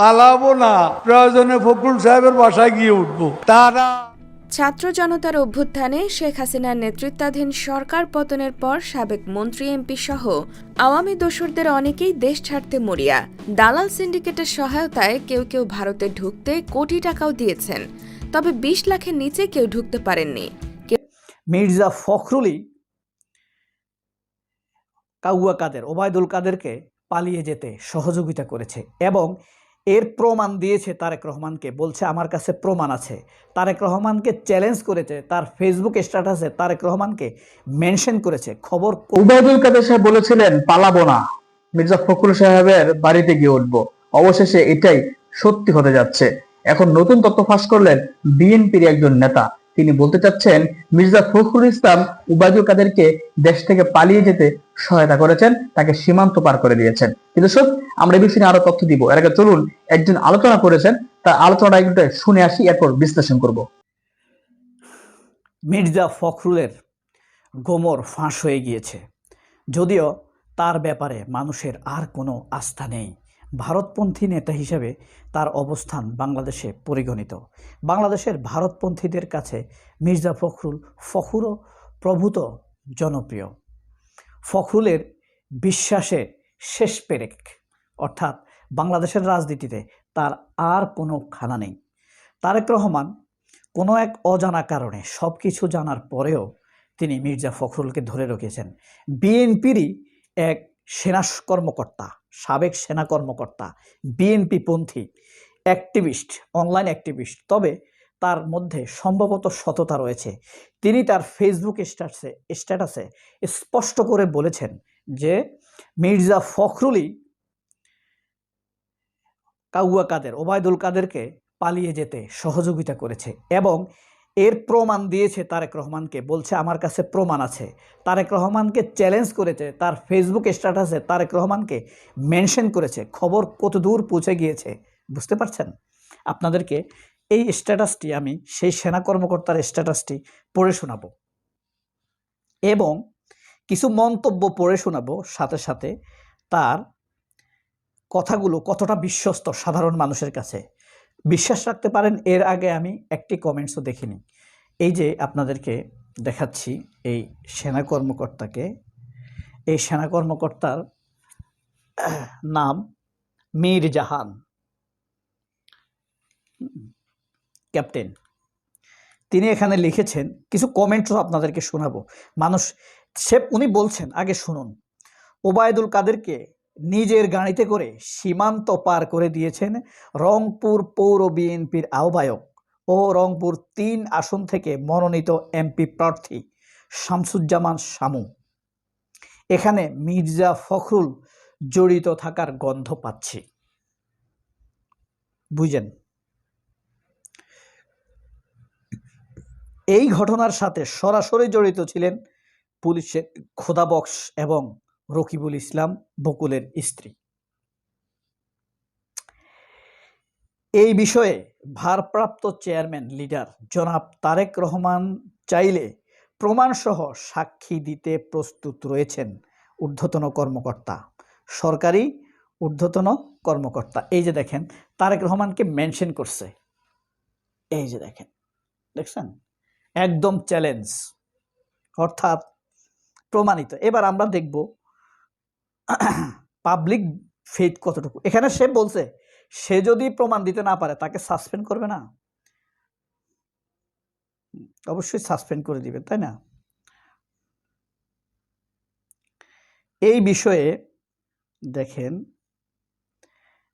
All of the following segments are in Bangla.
পালাবো না। প্রয়োজনে ফখরুল সাহেবের বাসায় গিয়ে উঠবো। তারা ছাত্র জনতার অভ্যুত্থানে শেখ হাসিনার নেতৃত্বাধীন সরকার পতনের পর সাবেক মন্ত্রী এমপি সহ আওয়ামী দোসরদের অনেকেই দেশ ছাড়তে মরিয়া। দালাল সিন্ডিকেটের সহায়তায় কেউ কেউ ভারতে ঢুকতে কোটি টাকাও দিয়েছেন। তবে বিশ লাখের নিচে কেউ ঢুকতে পারেননি। মির্জা ফখরুলই কাউয়া কাদের ওবায়দুল কাদেরকে পালিয়ে যেতে সহযোগিতা করেছে এবং এর প্রমাণ দিয়েছে তারেক রহমানকে, বলছে আমার কাছে প্রমাণ আছে। তারেক রহমানকে চ্যালেঞ্জ করেছে, তার ফেসবুক স্ট্যাটাসে তারেক রহমানকে মেনশন করেছে। খবর উবায়দুল কাদের সাহেব বলেছিলেন, পালাবো না। মির্জা ফখরুল সাহেবের বাড়িতে গিয়ে উঠব। অবশেষে এটাই সত্যি হতে যাচ্ছে। এখন নতুন তথ্য ফাঁস করলেন বিএনপির একজন নেতা। তিনি বলতে চাচ্ছেন, মির্জা ফখরুল ইসলাম উবায়দুল কাদেরকে দেশ থেকে পালিয়ে যেতে সহায়তা করেছেন, তাকে সীমান্ত পার করে দিয়েছেন। কিন্তু সব আমরা এই বিষয়ে আরও তথ্য দিব। এর আগে চলুন, একজন আলোচনা করেছেন, তার আলোচনাটা একটু শুনে আসি, এরপর বিশ্লেষণ করব। মির্জা ফখরুলের গোমর ফাঁস হয়ে গিয়েছে। যদিও তার ব্যাপারে মানুষের আর কোনো আস্থা নেই। ভারতপন্থী নেতা হিসেবে তার অবস্থান বাংলাদেশে পরিগণিত। বাংলাদেশের ভারতপন্থীদের কাছে মির্জা ফখরুল ফখরুল প্রভূত জনপ্রিয়। ফখরুলের বিশ্বাসে শেষ পেরেক, অর্থাৎ বাংলাদেশের রাজনীতিতে তার আর কোনো খানা নেই। তারেক রহমান কোনো এক অজানা কারণে সব কিছু জানার পরেও তিনি মির্জা ফখরুলকে ধরে রেখেছেন। বিএনপিরই এক সেনা কর্মকর্তা। সাবেক সেনা কর্মকর্তা, বিএনপি পন্থী, অ্যাক্টিভিস্ট, অনলাইন অ্যাক্টিভিস্ট। তবে তার মধ্যে সম্ভবত সততা রয়েছে। তিনি তার ফেসবুক স্ট্যাটাসে স্ট্যাটাসে স্পষ্ট করে বলেছেন যে, মির্জা ফখরুলই কাউয়া কাদের, ওবায়দুল কাদেরকে পালিয়ে যেতে সহযোগিতা করেছে এবং এর প্রমাণ দিয়েছে তারেক রহমানকে, বলছে, আমার কাছে প্রমাণ আছে। তারেক রহমানকে চ্যালেঞ্জ করেছে, তার ফেসবুক স্ট্যাটাসে তারেক রহমানকে মেনশন করেছে, খবর কত দূর পৌঁছে গিয়েছে, বুঝতে পারছেন? আপনাদেরকে এই স্ট্যাটাসটি আমি সেই সেনা কর্মকর্তার স্ট্যাটাসটি পড়ে শোনাবো। এবং কিছু মন্তব্য পড়ে শোনাবো, সাথে সাথে তার কথাগুলো কতটা বিশ্বস্ত সাধারণ মানুষের কাছে। বিশ্বাস রাখতে পারেন, এর আগে আমি একটি কমেন্টসও দেখিনি। এই যে আপনাদেরকে দেখাচ্ছি এই সেনা কর্মকর্তাকে, এই সেনা কর্মকর্তার নাম মীর জাহান। ক্যাপ্টেন, তিনি এখানে লিখেছেন, কিছু কমেন্টসও আপনাদেরকে শোনাবো। মানুষ, সে উনি বলছেন, আগে শুনুন। ওবায়দুল কাদেরকে নিজের গাড়িতে করে সীমান্ত পার করে দিয়েছেন রংপুর পৌর বিএনপির আহ্বায়ক ও রংপুর তিন আসন থেকে মনোনীত এমপি প্রার্থী শামসুজ্জামান শামু। এখানে মির্জা ফখরুল জড়িত থাকার গন্ধ পাচ্ছি। বুঝেন? এই ঘটনার সাথে সরাসরি জড়িত ছিলেন পুলিশের খোদাবক্স এবং রকিবুল ইসলাম বকুলের স্ত্রী। এই বিষয়ে ভারপ্রাপ্ত চেয়ারম্যান লিডার জনাব তারেক রহমান চাইলে প্রমাণসহ সাক্ষী দিতে প্রস্তুত রয়েছেন ঊর্ধ্বতন কর্মকর্তা, সরকারি ঊর্ধ্বতন কর্মকর্তা। এই যে দেখেন, তারেক রহমানকে মেনশন করছে। এই যে দেখেন, দেখছেন? একদম চ্যালেঞ্জ। অর্থাৎ প্রমাণিত। এবার আমরা দেখব পাবলিক ফেথ কতটুকু? এখানে সে বলছে, সে যদি প্রমাণ দিতে না পারে, তাকে সাসপেন্ড করবে না? অবশ্যই সাসপেন্ড করে দিবে, তাই না? এই বিষয়ে দেখেন,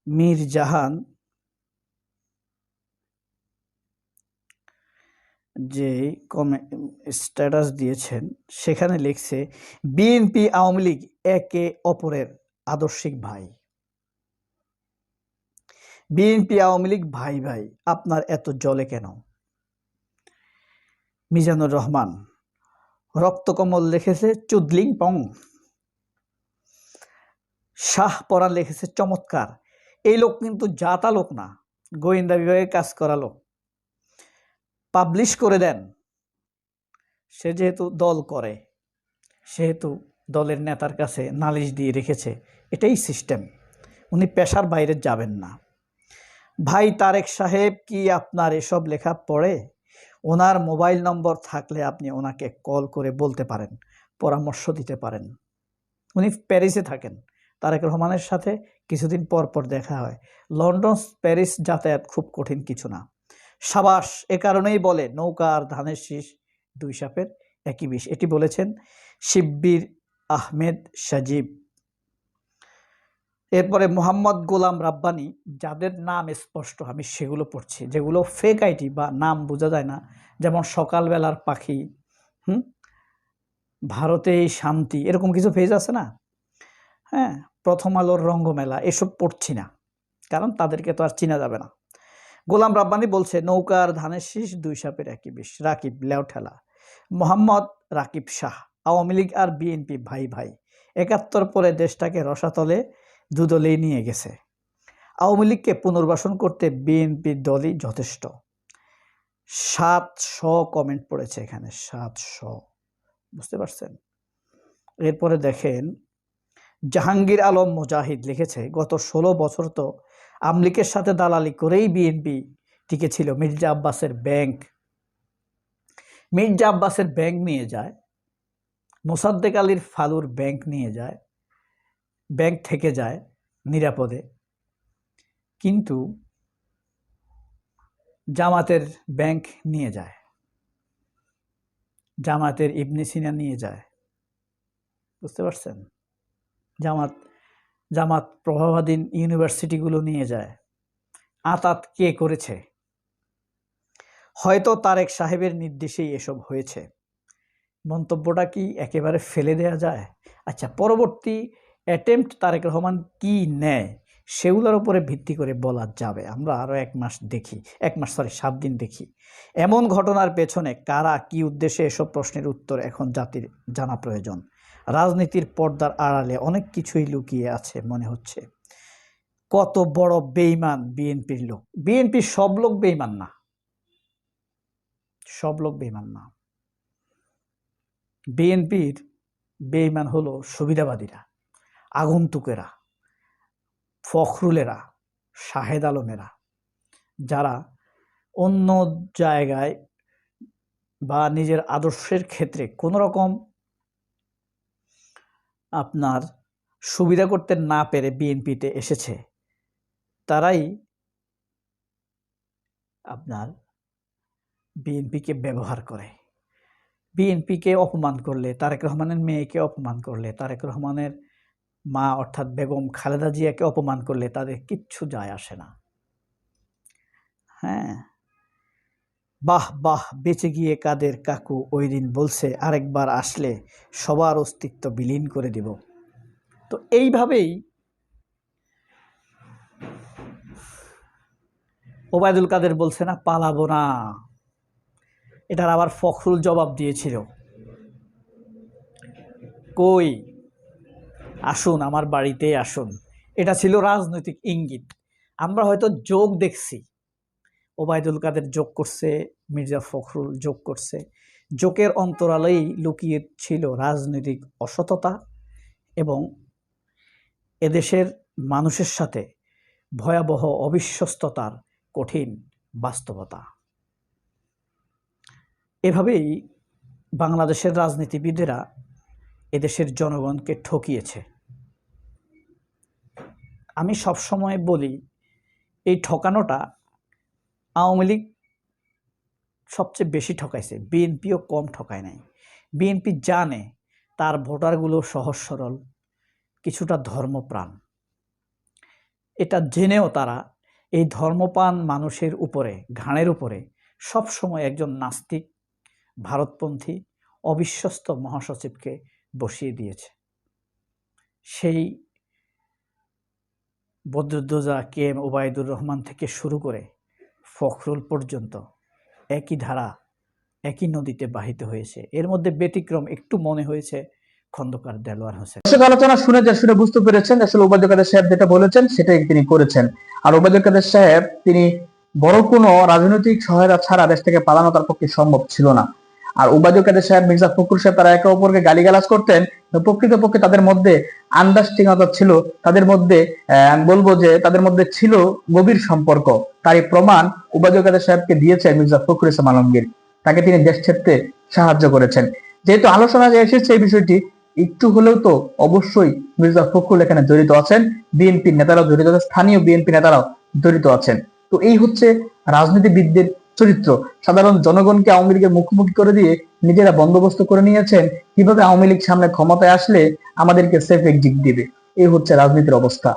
মীর জাহান যে কমে, স্ট্যাটাস দিয়েছেন, সেখানে লিখছে, বিএনপি আওয়ামী লীগ একে অপরের আদর্শিক ভাই। বিএনপি আওয়ামী লীগ ভাই ভাই, আপনার এত জলে কেন? মিজানুর রহমান, রক্তকমল লিখেছে চুদলিং পং। শাহ পরা লিখেছে চমৎকার। এই লোক কিন্তু জাতা লোক না, গোয়েন্দা বিভাগে কাজ করা লোক। পাবলিশ করে দেন। সে যেহেতু দল করে, সেহেতু দলের নেতার কাছে নালিশ দিয়ে রেখেছে, এটাই সিস্টেম উনি পেশার বাইরে যাবেন না। ভাই তারেক সাহেব কি আপনার এসব লেখা পড়ে? ওনার মোবাইল নম্বর থাকলে আপনি ওনাকে কল করে বলতে পারেন, পরামর্শ দিতে পারেন। উনি প্যারিসে থাকেন, তারেক রহমানের সাথে কিছুদিন পর পর দেখা হয়। লন্ডন, প্যারিস যাতায়াত খুব কঠিন কিছু না। সাবাস এ কারণেই বলে, নৌকা আর ধানের শীষ দুই সাপের একই বিষ। এটি বলেছেন শিব্বির আহমেদ সাজিব। এরপরে মোহাম্মদ গোলাম রাব্বানি, যাদের নাম স্পষ্ট, আমি সেগুলো পড়ছি, যেগুলো ফেক আইটি বা নাম বোঝা যায় না, যেমন সকালবেলার পাখি, হুম? ভারতে শান্তি, এরকম কিছু পেজ আছে না? হ্যাঁ প্রথম আলোর রঙ্গমেলা, এসব পড়ছি না, কারণ তাদেরকে তো আর চিনা যাবে না। গোলাম রাব্বানি বলছে, নৌকার ধানের শীষ দুই সাপের একই বিষ। রাকিব লেওঠেলা মোহাম্মদ রাকিব শাহ, আওয়ামী লীগ আর বিএনপি ভাই ভাই। একাত্তর পরে দেশটাকে রসাতলে দুদলেই নিয়ে গেছে। আওয়ামী লীগকে পুনর্বাসন করতে বিএনপি দলই যথেষ্ট। সাতশ কমেন্ট পড়েছে এখানে সাতশ বুঝতে পারছেন? এরপরে দেখেন, জাহাঙ্গীর আলম মুজাহিদ লিখেছে, গত ষোলো বছর তো আমলিকের সাথে দালালি করেই বিএনপি টিকে ছিল মির্জা আব্বাসের ব্যাংক। মির্জা আব্বাসের ব্যাংক নিয়ে যায়, মোসাদ্দেক আলীর ফালুর ব্যাংক নিয়ে যায়, ব্যাংক থেকে যায় নিরাপদে। কিন্তু জামাতের ব্যাংক নিয়ে যায়, জামাতের ইবনে সিনা নিয়ে যায়। বুঝতে পারছেন? জামাত জামাত প্রভাবাধীন ইউনিভার্সিটিগুলো নিয়ে যায়। আতাত কে করেছে? হয়তো তারেক সাহেবের নির্দেশেই এসব হয়েছে। মন্তব্যটা কি একেবারে ফেলে দেয়া যায়? আচ্ছা পরবর্তী অ্যাটেম্পট তারেক রহমান কি নেয় সেগুলোর উপরে ভিত্তি করে বলা যাবে। আমরা আরও এক মাস দেখি, এক মাস সরি সাত দিন দেখি। এমন ঘটনার পেছনে কারা কি উদ্দেশ্যে এসব প্রশ্নের উত্তর এখন জাতির জানা প্রয়োজন? রাজনীতির পর্দার আড়ালে অনেক কিছুই লুকিয়ে আছে মনে হচ্ছে। কত বড় বেইমান বিএনপির লোক। বিএনপির সব লোক বেইমান না। সব লোক বেইমান না। বিএনপির বেইমান হলো সুবিধাবাদীরা, আগন্তুকেরা, ফখরুলেরা, শাহেদ আলমেরা, যারা অন্য জায়গায় বা নিজের আদর্শের ক্ষেত্রে কোনো রকম আপনার সুবিধা করতে না পেরে বিএনপিতে এসেছে। তারাই আপনার বিএনপিকে ব্যবহার করে। বিএনপিকে অপমান করলে, তারেক রহমানের মেয়েকে অপমান করলে, তারেক রহমানের মা অর্থাৎ বেগম খালেদা জিয়াকে অপমান করলে তাদের কিচ্ছু যায় আসে না। হ্যাঁ। বাহ বাহ, বেঁচে গিয়ে কাদের কাকু ওই দিন বলছে, আরেকবার আসলে সবার অস্তিত্ব বিলীন করে দিব। তো এইভাবেই ওবায়দুল কাদের বলছে না, পালাবো না। এটার আবার ফখরুল জবাব দিয়েছিল। কই? আসুন, আমার বাড়িতে আসুন। এটা ছিল রাজনৈতিক ইঙ্গিত। আমরা হয়তো যোগ দেখছি। ওবায়দুল কাদের যোগ করছে, মির্জা ফখরুল যোগ করছে। যোগের অন্তরালেই লুকিয়ে ছিল রাজনৈতিক অসততা এবং এদেশের মানুষের সাথে ভয়াবহ অবিশ্বস্ততার কঠিন বাস্তবতা। এভাবেই বাংলাদেশের রাজনীতিবিদেরা এদেশের জনগণকে ঠকিয়েছে। আমি সবসময় বলি, এই ঠকানোটা আওয়ামী লীগ সবচেয়ে বেশি ঠকাইছে। বিএনপিও কম ঠকায় নাই। বিএনপি জানে তার ভোটারগুলো সহজ সরল, কিছুটা ধর্মপ্রাণ। এটা জেনেও তারা এই ধর্মপ্রাণ মানুষের উপরে, ঘাড়ের উপরে সবসময় একজন নাস্তিক, ভারতপন্থী, অবিশ্বস্ত মহাসচিবকে বসিয়ে দিয়েছে। সেই বদরুদ্দোজা কে এম ওবায়দুর রহমান থেকে শুরু করে ফখরুল পর্যন্ত একই ধারা, একই নদীতে বাহিত হয়েছে। এর মধ্যে ব্যতিক্রম একটু মনে হয়েছে খন্দকার দেলোয়ার হোসেন। আলোচনা শুনে যে শুনে বুঝতে পেরেছেন, আসলে ওবায়দুল কাদের সাহেব যেটা বলেছেন, সেটাই তিনি করেছেন। আর ওবায়দুল কাদের সাহেব, তিনি বড় কোনো রাজনৈতিক সহায়তা ছাড়া দেশ থেকে পালানো তার পক্ষে সম্ভব ছিল না। আর উবায়দুল কাদের সাহেব, মির্জা ফখরুল সাহেব তারা একে অপরকে গালিগালাজ করতেন। প্রকৃতপক্ষে তাদের মধ্যে আন্ডারস্ট্যান্ডিংতা ছিল, তাদের মধ্যে আমি বলব যে তাদের মধ্যে ছিল গভীর সম্পর্ক। তার এই প্রমাণ উবায়দুল কাদের সাহেবকে দিয়েছে মির্জা ফখরুল ইসলাম আলমগীর। তাকে তিনি দেশ ছাড়তে সাহায্য করেছেন। যেহেতু আলোচনা যে এসেছে এই বিষয়টি, একটু হলেও তো অবশ্যই মির্জা ফখরুল এখানে জড়িত আছেন বিএনপি নেতারাও জড়িত আছেন, স্থানীয় বিএনপি নেতারাও জড়িত আছেন। তো এই হচ্ছে রাজনীতিবিদদের চরিত্র। সাধারণ জনগণকে আওয়ামী লীগের মুখোমুখি করে দিয়ে নিজেরা বন্দোবস্ত করে নিয়েছেন। কীভাবে আওয়ামী লীগ সামনে ক্ষমতায় আসলে আমাদেরকে সেফ এক্সিট দিবে? এই হচ্ছে রাজনীতির অবস্থা।